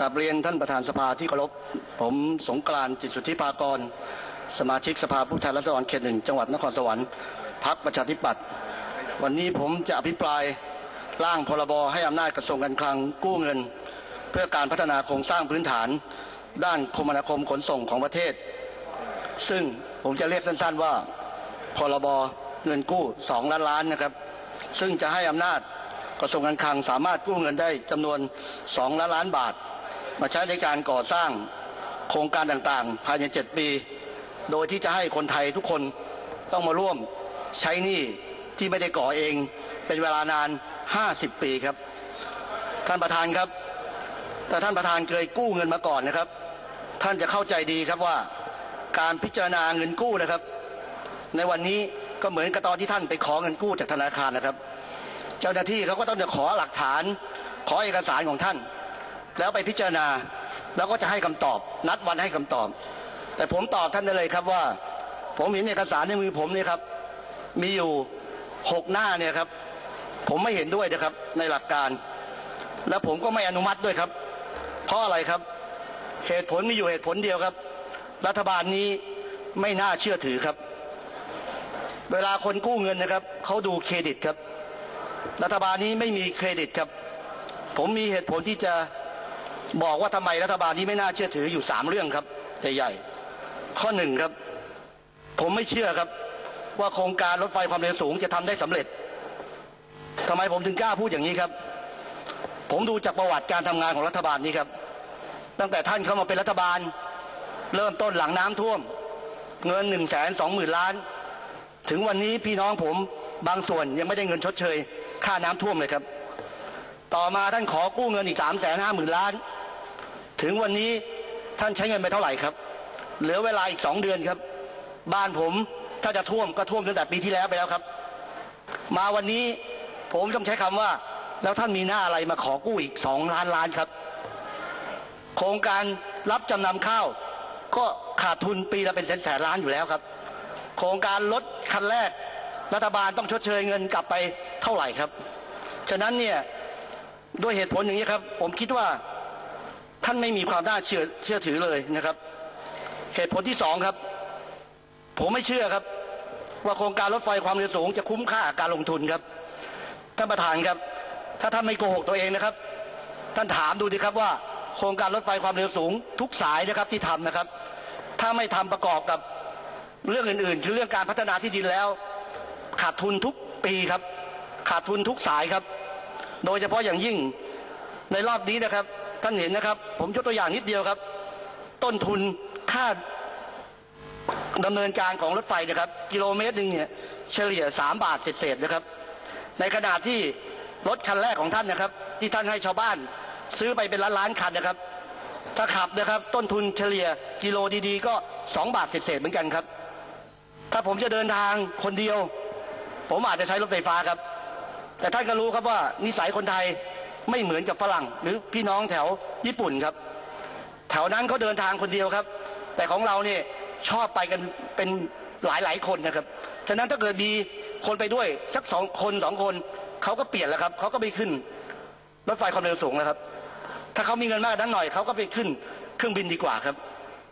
กับเรียนท่านประธานสภาที่เคารพ ผมสงกรานต์จิตสุทธิภากร สมาชิกสภาผู้แทนราษฎรเขตหนึ่งจังหวัดนครสวรรค์พักประชาธิปัตย์วันนี้ผมจะอภิปรายร่างพรบให้อำนาจกระทรวงการคลังกู้เงิน เพื่อการพัฒนาโครงสร้างพื้นฐาน ด้านคมนาคมขนส่งของประเทศ ซึ่งผมจะเรียกสั้นๆว่าพรบเงินกู้ 2 ล้านล้านนะครับ ซึ่งจะให้อำนาจกระทรวงการคลังสามารถกู้เงินได้จำนวน 2 ล้านล้านบาท มาใช้ในการก่อสร้างโครงการต่างๆ ภายใน 7 ปี โดยที่จะให้คนไทยทุกคนต้องมาร่วมใช้หนี้ที่ไม่ได้ก่อเองเป็นเวลานาน 50 ปีครับ ท่านประธานครับ แต่ท่านประธานเคยกู้เงินมาก่อนนะครับ ท่านจะเข้าใจดีครับว่าการพิจารณาเงินกู้นะครับ ในวันนี้ก็เหมือนกับตอนที่ท่านไปขอเงินกู้จากธนาคารนะครับ เจ้าหน้าที่เขาก็ต้องจะขอหลักฐานขอเอกสารของท่าน แล้วไปพิจารณาแล้วก็จะให้คำตอบ นัดวันให้คำตอบ แต่ผมตอบท่านได้เลยครับว่า ผมเห็นเอกสารในมือผมเนี่ยครับ มีอยู่หกหน้าเนี่ยครับ ผมไม่เห็นด้วยนะครับในหลักการ และผมก็ไม่อนุมัติด้วยครับ เพราะอะไรครับ เหตุผลมีอยู่เหตุผลเดียวครับ รัฐบาลนี้ไม่น่าเชื่อถือครับ เวลาคนกู้เงินนะครับเขาดูเครดิตครับ รัฐบาลนี้ไม่มีเครดิตครับ ผมมีเหตุผลที่จะ บอกว่าทำไมรัฐบาลนี้ไม่น่าเชื่อถืออยู่สามเรื่องครับใหญ่ๆข้อหนึ่งครับ ผมไม่เชื่อครับ ว่าโครงการรถไฟความเร็วสูงจะทำได้สำเร็จทำไมผมถึงกล้าพูดอย่างนี้ครับ ผมดูจากประวัติการทำงานของรัฐบาลนี้ครับ ตั้งแต่ท่านเข้ามาเป็นรัฐบาล เริ่มต้นหลังน้ำท่วม เงินหนึ่งแสนสองหมื่นล้าน ถึงวันนี้พี่น้องผมบางส่วนยังไม่ได้เงินชดเชย ค่าน้ำท่วมเลยครับ ต่อมาท่านขอกู้เงินอีกสามแสนห้าหมื่นล้าน ถึงวันนี้ท่านใช้เงินไปเท่าไหร่ครับ เหลือเวลาอีกสองเดือนครับ บ้านผมถ้าจะท่วมก็ท่วมตั้งแต่ปีที่แล้วไปแล้วครับ มาวันนี้ผมต้องใช้คำว่า แล้วท่านมีหน้าอะไรมาขอกู้อีกสองล้านล้านครับ โครงการรับจำนำข้าว ก็ขาดทุนปีละเป็นแสนแสนล้านอยู่แล้วครับ โครงการรถคันแรกรัฐบาลต้องชดเชยเงินกลับไปเท่าไหร่ครับ ฉะนั้นเนี่ยด้วยเหตุผลอย่างนี้ครับ ผมคิดว่า ท่านไม่มีความน่าเชื่อเชื่อถือเลยนะครับ เหตุผลที่สองครับ ผมไม่เชื่อครับ ว่าโครงการรถไฟความเร็วสูงจะคุ้มค่าการลงทุนครับท่านประธานครับ ถ้าท่านไม่โกหกตัวเองนะครับ ท่านถามดูดีครับว่าโครงการรถไฟความเร็วสูง ทุกสายนะครับที่ทำนะครับ ถ้าไม่ทำประกอบกับเรื่องอื่นๆ คือเรื่องการพัฒนาที่ดินแล้ว ขาดทุนทุกปีครับ ขาดทุนทุกสายครับ โดยเฉพาะอย่างยิ่งในรอบนี้นะครับ ท่านเห็นนะครับ ผมยกตัวอย่างนิดเดียวครับ ต้นทุนค่าดำเนินการของรถไฟนะครับ กิโลเมตรหนึ่งเนี่ยเฉลี่ยสามบาทเศษๆนะครับ ในขณะที่รถคันแรกของท่านนะครับ ที่ท่านให้ชาวบ้าน ซื้อไปเป็นล้านล้านคันนะครับ ถ้าขับนะครับต้นทุนเฉลี่ยกิโลดีๆ ก็สองบาทเศษๆเหมือนกันครับ ถ้าผมจะเดินทางคนเดียว ผมอาจจะใช้รถไฟฟ้าครับ แต่ท่านก็รู้ครับว่านิสัยคนไทย ไม่เหมือนกับฝรั่ง หรือพี่น้องแถวญี่ปุ่นครับ แถวนั้นเขาเดินทางคนเดียวครับ แต่ของเราเนี่ยชอบไปกันเป็นหลายหลายคนนะครับ ฉะนั้นถ้าเกิดมีคนไปด้วยสักสองคนสองคนเขาก็เปลี่ยนแล้วครับเขาก็ไปขึ้นรถไฟความเร็วสูงนะครับ ถ้าเขามีเงินมากนั้นหน่อยเขาก็ไปขึ้นเครื่องบินดีกว่าครับ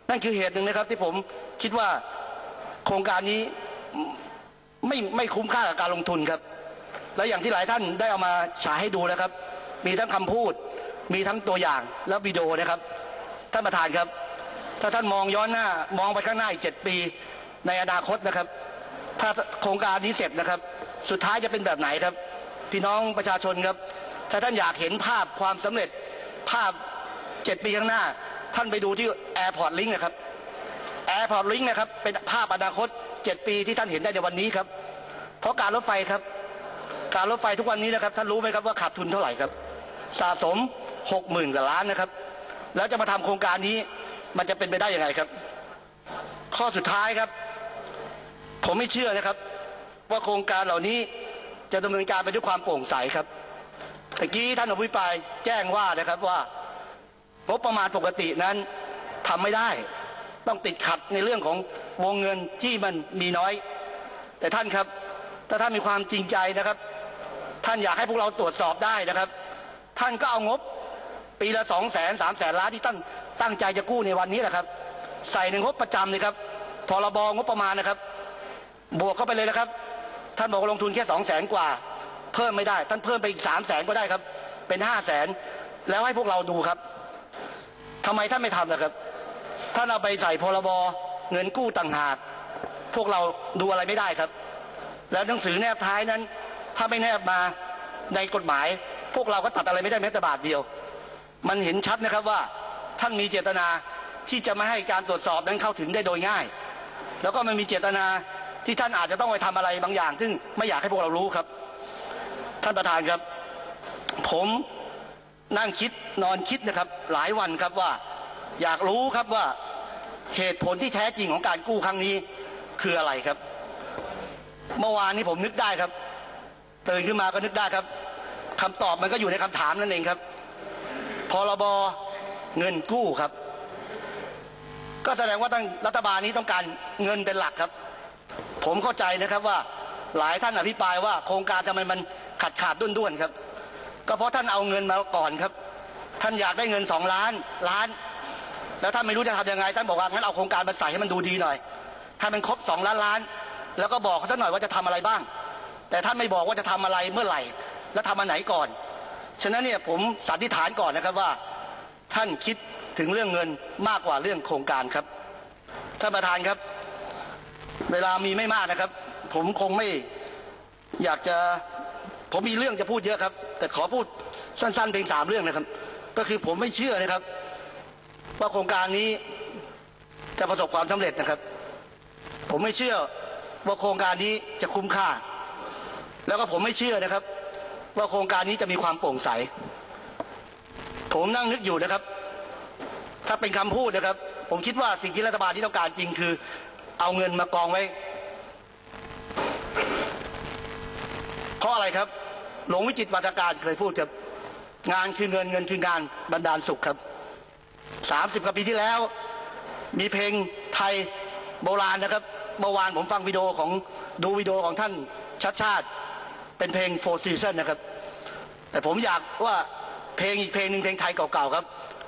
นั่นคือเหตุหนึ่งนะครับ ที่ผมคิดว่าโครงการนี้ไม่ไม่คุ้มค่ากับการลงทุนครับ แล้วอย่างที่หลายท่านได้เอามาฉายให้ดูนะครับ มีทั้งคำพูด มีทั้งตัวอย่างแล้ววิดีโอนะครับ ท่านประธานครับ ถ้าท่านมองย้อนหน้ามองไปข้างหน้าอีกเจ็ดปีในอนาคตนะครับ ถ้าโครงการนี้เสร็จนะครับ สุดท้ายจะเป็นแบบไหนครับ พี่น้องประชาชนครับ ถ้าท่านอยากเห็นภาพความสำเร็จภาพเจ็ดปีข้างหน้า ท่านไปดูที่ Airport Link นะครับ Airport Link นะครับเป็นภาพอนาคตเจ็ดปีที่ท่านเห็นได้ในวันนี้ครับ เพราะการรถไฟครับ การรถไฟทุกวันนี้นะครับ ท่านรู้ไหมครับว่าขาดทุนเท่าไหร่ครับ สะสมหกหมื่นกว่าล้านนะครับ แล้วจะมาทำโครงการนี้มันจะเป็นไปได้ยังไงครับ ข้อสุดท้ายครับ ผมไม่เชื่อนะครับ ว่าโครงการเหล่านี้จะดำเนินการไปด้วยความโปร่งใสครับตะกี้ท่านอภิปรายแจ้งว่านะครับว่างบประมาณปกตินั้นทำไม่ได้ ต้องติดขัดในเรื่องของวงเงินที่มันมีน้อย แต่ท่านครับ ถ้าท่านมีความจริงใจนะครับ ท่านอยากให้พวกเราตรวจสอบได้นะครับ ท่านก็เอางบ ปีละสองแสนสามแสนล้านที่ตั้งตั้งใจจะกู้ในวันนี้แหละครับ ใส่ในงบประจำเลยครับพรบงบประมาณนะครับ บวกเข้าไปเลยนะครับ ท่านบอกว่าลงทุนแค่สองแสนกว่า เพิ่มไม่ได้ ท่านเพิ่มไปอีกสามแสนก็ได้ครับ เป็นห้าแสนแล้วให้พวกเราดูครับทำไมท่านไม่ทำล่ะครับ ท่านเอาไปใส่พรบเงินกู้ต่างหาก พวกเราดูอะไรไม่ได้ครับ แล้วหนังสือแนบท้ายนั้น ถ้าไม่แนบมาในกฎหมาย พวกเราก็ตัดอะไรไม่ได้แม้แต่บาทเดียว มันเห็นชัดนะครับว่าท่านมีเจตนาที่จะไม่ให้การตรวจสอบนั้นเข้าถึงได้โดยง่าย แล้วก็มันมีเจตนาที่ท่านอาจจะต้องไปทำอะไรบางอย่าง ซึ่งไม่อยากให้พวกเรารู้ครับ ท่านประธานครับ ผมนั่งคิดนอนคิดนะครับ หลายวันครับว่า อยากรู้ครับว่าเหตุผลที่แท้จริงของการกู้ครั้งนี้คืออะไรครับ เมื่อวานนี้ผมนึกได้ครับตื่นขึ้นมาก็นึกได้ครับ คำตอบมันก็อยู่ในคำถามนั่นเองครับ พรบเงินกู้ครับ ก็แสดงว่าตั้งรัฐบาลนี้ต้องการเงินเป็นหลักครับ ผมเข้าใจนะครับว่าหลายท่านอภิปรายว่าโครงการทำไมมันขาดขาดด้วนด้วนๆครับ ก็เพราะท่านเอาเงินมาก่อนครับ ท่านอยากได้เงินสองล้านล้าน แล้วท่านไม่รู้จะทำยังไง ท่านบอกว่างั้นเอาโครงการมาใส่ให้มันดูดีหน่อยให้มันครบสองล้านล้าน แล้วก็บอกเขาสักหน่อยว่าจะทำอะไรบ้าง แต่ท่านไม่บอกว่าจะทำอะไรเมื่อไหร่ และทำอันไหนก่อน ฉะนั้นเนี่ยผมสันนิษฐานก่อนนะครับว่า ท่านคิดถึงเรื่องเงินมากกว่าเรื่องโครงการครับ ท่านประธานครับ เวลามีไม่มากนะครับ ผมคงไม่อยากจะผมมีเรื่องจะพูดเยอะครับ แต่ขอพูดสั้นๆเพียงสามเรื่องนะครับ ก็คือผมไม่เชื่อนะครับ ว่าโครงการนี้จะประสบความสำเร็จนะครับ ผมไม่เชื่อว่าโครงการนี้จะคุ้มค่า แล้วก็ผมไม่เชื่อนะครับ ว่าโครงการนี้จะมีความโปร่งใส ผมนั่งนึกอยู่นะครับ ถ้าเป็นคำพูดนะครับ ผมคิดว่าสิ่งที่รัฐบาลที่ต้องการจริงคือ เอาเงินมากองไว้เพราะอะไรครับ หลวงวิจิตวัฒการเคยพูดครับงานคือเงินเงินคืองานบรรดาลสุขครับสามสิบกว่าปีที่แล้ว มีเพลงไทยโบราณนะครับเมื่อวานผมฟังวิดีโอของดูวิดีโอของท่านชัดชาติ เป็นเพลง Four Seasons นะครับ แต่ผมอยากว่าเพลงอีกเพลงหนึ่งเพลงไทยเก่าๆครับ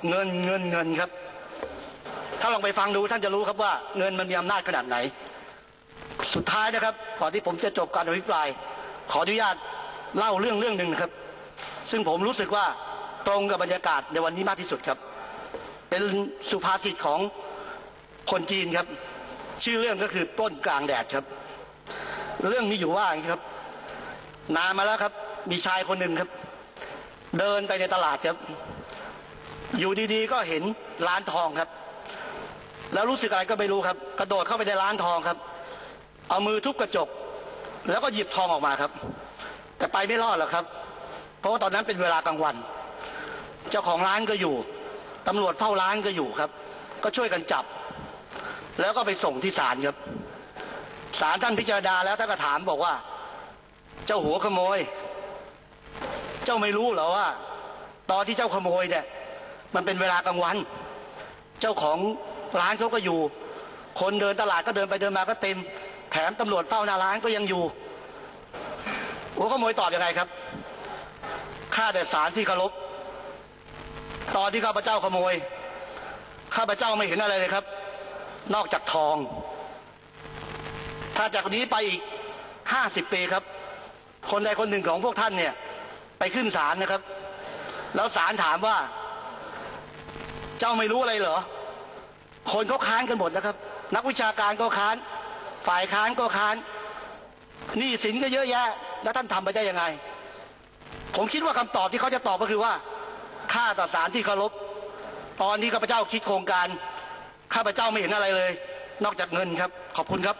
เงินเงินเงินครับ ถ้าลองไปฟังดูท่านจะรู้ครับว่าเงินมันมีอำนาจขนาดไหน สุดท้ายนะครับก่อนที่ผมจะจบการอภิปราย ขออนุญาตเล่าเรื่องเรื่องหนึ่งครับ ซึ่งผมรู้สึกว่าตรงกับบรรยากาศในวันนี้มากที่สุดครับ เป็นสุภาษิตของคนจีนครับ ชื่อเรื่องก็คือปล้นกลางแดดครับ เรื่องมีอยู่ว่าอย่างนี้ครับ นานมาแล้วครับ มีชายคนหนึ่งครับ เดินไปในตลาดครับ อยู่ดีๆก็เห็นร้านทองครับ แล้วรู้สึกอะไรก็ไม่รู้ครับ กระโดดเข้าไปในร้านทองครับ เอามือทุบกระจก แล้วก็หยิบทองออกมาครับ แต่ไปไม่รอดหรอกครับ เพราะว่าตอนนั้นเป็นเวลากลางวัน เจ้าของร้านก็อยู่ตำรวจเฝ้าร้านก็อยู่ครับ ก็ช่วยกันจับ แล้วก็ไปส่งที่ศาลครับศาลท่านพิจารณาแล้วท่านก็ถามบอกว่า เจ้าหัวขโมย เจ้าไม่รู้เหรอว่า ตอนที่เจ้าขโมยเนี่ยมันเป็นเวลากลางวัน เจ้าของร้านเขาก็อยู่ คนเดินตลาดก็เดินไปเดินมาก็เต็ม แถมตำรวจเฝ้าหน้าร้านก็ยังอยู่หัวขโมยตอบยังไงครับข้าแต่สารที่เคารพตอนที่ข้าพเจ้าขโมย ข้าพเจ้าไม่เห็นอะไรเลยครับ นอกจากทอง ถ้าจากนี้ไปอีกห้าสิบปีครับ คนใดคนหนึ่งของพวกท่านเนี่ย ไปขึ้นศาลนะครับ แล้วศาลถามว่า เจ้าไม่รู้อะไรเหรอ คนเขาค้านกันหมดนะครับ นักวิชาการก็ค้าน ฝ่ายค้านก็ค้านหนี้สินก็เยอะแยะ แล้วท่านทำไปได้ยังไง ผมคิดว่าคำตอบที่เขาจะตอบก็คือว่าข้าต่อสารที่เคารพตอนที่ข้าพเจ้าคิดโครงการ ข้าพเจ้าไม่เห็นอะไรเลย นอกจากเงินครับ ขอบคุณครับ